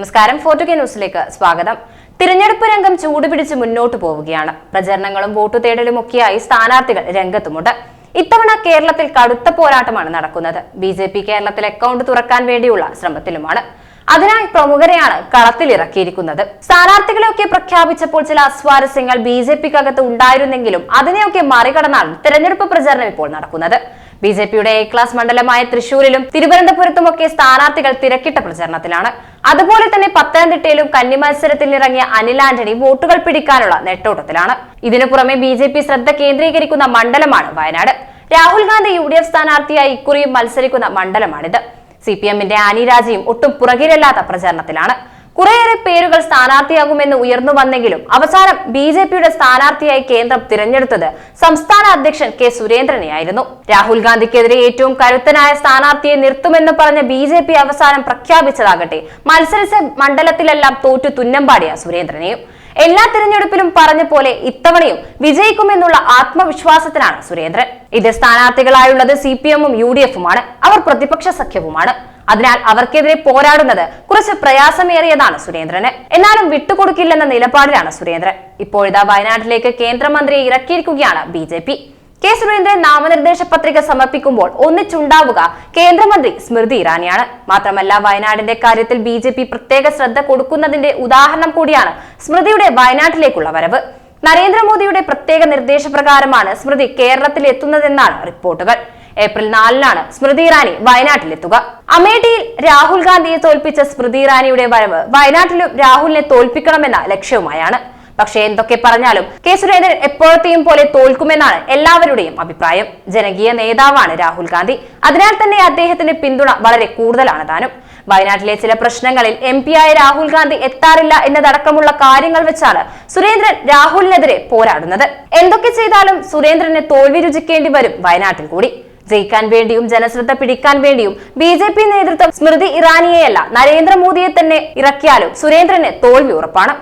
നമസ്കാരം. ഫോർട്ടു കെ ന്യൂസിലേക്ക് സ്വാഗതം. തിരഞ്ഞെടുപ്പ് രംഗം ചൂടുപിടിച്ച് മുന്നോട്ട് പോവുകയാണ്. പ്രചരണങ്ങളും വോട്ടു തേടലുമൊക്കെയായി സ്ഥാനാർത്ഥികൾ രംഗത്തുമുണ്ട്. ഇത്തവണ കേരളത്തിൽ കടുത്ത പോരാട്ടമാണ് നടക്കുന്നത്. ബി കേരളത്തിൽ അക്കൗണ്ട് തുറക്കാൻ വേണ്ടിയുള്ള ശ്രമത്തിലുമാണ്. അതിനായി പ്രമുഖരെയാണ് കളത്തിലിറക്കിയിരിക്കുന്നത് സ്ഥാനാർത്ഥികളെയൊക്കെ പ്രഖ്യാപിച്ചപ്പോൾ ചില അസ്വാരസ്യങ്ങൾ ബി ജെ പിക്കകത്ത് ഉണ്ടായിരുന്നെങ്കിലും അതിനെയൊക്കെ മറികടന്നാണ് തെരഞ്ഞെടുപ്പ് പ്രചരണം ഇപ്പോൾ നടക്കുന്നത്. ബി ജെ പിയുടെ എ ക്ലാസ് മണ്ഡലമായ തൃശൂരിലും തിരുവനന്തപുരത്തുമൊക്കെ സ്ഥാനാർത്ഥികൾ തിരക്കിട്ട പ്രചരണത്തിലാണ്. അതുപോലെ തന്നെ പത്തനംതിട്ടയിലും കന്നി മത്സരത്തിൽ ഇറങ്ങിയ അനിൽ ആന്റണി വോട്ടുകൾ പിടിക്കാനുള്ള നെട്ടോട്ടത്തിലാണ്. ഇതിനു പുറമെ ബി ജെ പി ശ്രദ്ധ കേന്ദ്രീകരിക്കുന്ന മണ്ഡലമാണ് Wayanad. Rahul Gandhi U D F സ്ഥാനാർത്ഥിയായി ഇക്കുറിയും മത്സരിക്കുന്ന മണ്ഡലമാണിത്. സി പി എമ്മിന്റെ ആനി രാജയും ഒട്ടും പുറകിലല്ലാത്ത പ്രചരണത്തിലാണ്. കുറേയേറെ പേരുകൾ സ്ഥാനാർത്ഥിയാകുമെന്ന് ഉയർന്നു വന്നെങ്കിലും അവസാനം ബി ജെ പിയുടെ സ്ഥാനാർത്ഥിയായി കേന്ദ്രം തിരഞ്ഞെടുത്തത് സംസ്ഥാന അധ്യക്ഷൻ കെ സുരേന്ദ്രനെയായിരുന്നു രാഹുൽ ഗാന്ധിക്കെതിരെ ഏറ്റവും കരുത്തനായ സ്ഥാനാർത്ഥിയെ നിർത്തുമെന്ന് പറഞ്ഞ ബി ജെ പി അവസാനം പ്രഖ്യാപിച്ചതാകട്ടെ മത്സരിച്ച മണ്ഡലത്തിലെല്ലാം തോറ്റു തുന്നമ്പാടിയ സുരേന്ദ്രനെയും. എല്ലാ തിരഞ്ഞെടുപ്പിലും പറഞ്ഞ പോലെ ഇത്തവണയും വിജയിക്കുമെന്നുള്ള ആത്മവിശ്വാസത്തിലാണ് സുരേന്ദ്രൻ. ഇത് സ്ഥാനാർത്ഥികളായുള്ളത് സി പി എമ്മും യു ഡി എഫുമാണ്. അവർ പ്രതിപക്ഷ സഖ്യവുമാണ്. അതിനാൽ അവർക്കെതിരെ പോരാടുന്നത് കുറച്ച് പ്രയാസമേറിയതാണ് സുരേന്ദ്രന്. എന്നാലും വിട്ടുകൊടുക്കില്ലെന്ന നിലപാടിലാണ് സുരേന്ദ്രൻ. ഇപ്പോഴിതാ വയനാട്ടിലേക്ക് കേന്ദ്രമന്ത്രിയെ ഇറക്കിയിരിക്കുകയാണ് ബി കെ സുരേന്ദ്രൻ നാമനിർദ്ദേശ പത്രിക സമർപ്പിക്കുമ്പോൾ ഒന്നിച്ചുണ്ടാവുക കേന്ദ്രമന്ത്രി സ്മൃതി ഇറാനിയാണ്. മാത്രമല്ല വയനാടിന്റെ കാര്യത്തിൽ ബി ജെ പി പ്രത്യേക ശ്രദ്ധ കൊടുക്കുന്നതിന്റെ ഉദാഹരണം കൂടിയാണ് സ്മൃതിയുടെ വയനാട്ടിലേക്കുള്ള വരവ്. നരേന്ദ്രമോദിയുടെ പ്രത്യേക നിർദ്ദേശപ്രകാരമാണ് സ്മൃതി കേരളത്തിൽ എത്തുന്നതെന്നാണ് റിപ്പോർട്ടുകൾ. ഏപ്രിൽ നാലിനാണ് സ്മൃതി ഇറാനി വയനാട്ടിലെത്തുക. അമേഠിയിൽ രാഹുൽ ഗാന്ധിയെ തോൽപ്പിച്ച സ്മൃതി ഇറാനിയുടെ വരവ് വയനാട്ടിലും രാഹുലിനെ തോൽപ്പിക്കണമെന്ന ലക്ഷ്യവുമായാണ്. പക്ഷേ എന്തൊക്കെ പറഞ്ഞാലും കെ സുരേന്ദ്രൻ എപ്പോഴത്തെയും പോലെ തോൽക്കുമെന്നാണ് എല്ലാവരുടെയും അഭിപ്രായം. ജനകീയ നേതാവാണ് രാഹുൽ ഗാന്ധി. അതിനാൽ തന്നെ അദ്ദേഹത്തിന്റെ പിന്തുണ വളരെ കൂടുതലാണ് താനും. വയനാട്ടിലെ ചില പ്രശ്നങ്ങളിൽ എം ആയ രാഹുൽ ഗാന്ധി എത്താറില്ല എന്നതടക്കമുള്ള കാര്യങ്ങൾ വെച്ചാണ് സുരേന്ദ്രൻ രാഹുലിനെതിരെ പോരാടുന്നത്. എന്തൊക്കെ ചെയ്താലും സുരേന്ദ്രനെ തോൽവി രുചിക്കേണ്ടി വരും വയനാട്ടിൽ കൂടി. ജയിക്കാൻ വേണ്ടിയും ജനശ്രദ്ധ പിടിക്കാൻ വേണ്ടിയും ബി ജെ പി നേതൃത്വം സ്മൃതി ഇറാനിയെയല്ല നരേന്ദ്രമോദിയെ തന്നെ ഇറക്കിയാലും സുരേന്ദ്രന് തോൽവി ഉറപ്പാണ്.